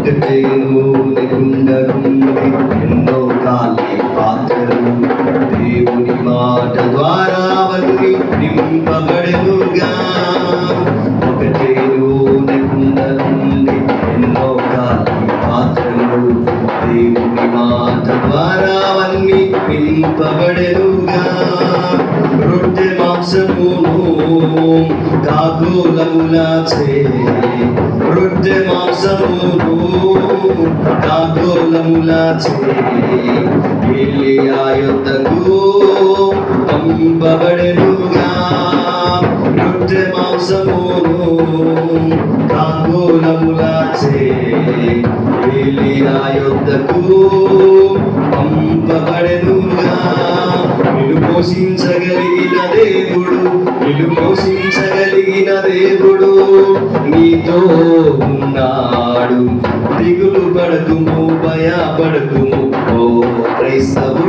ఒకటే నూనె కుండనుంది ఎన్నో కాలి పాత్రలు దేవుని మాట ద్వారా అవన్నీ నింపబడనుగా ఒకటే నూనె కుండనుంది ఎన్నో కాలి పాత్రలు దేవుని మాట ద్వారా అవన్నీ నింపబడనుగా రొట్టె మాంసమును కాకులములాచే రొట్టె మాంసమును కాకులములాచే ఎలియా యొద్దకు పంపబడెనుగా రొట్టె మాంసమును కాకులములాచే ఎలియా యొద్దకు పంపబడెనుగా నిన్ను పోషించగలిగిన దేవుడు నిన్ను పోషించగలిగిన దేవుడు నీతో ఉన్నాడు. దిగులు పడదుము భయపడదుము. ఓ క్రైస్తవ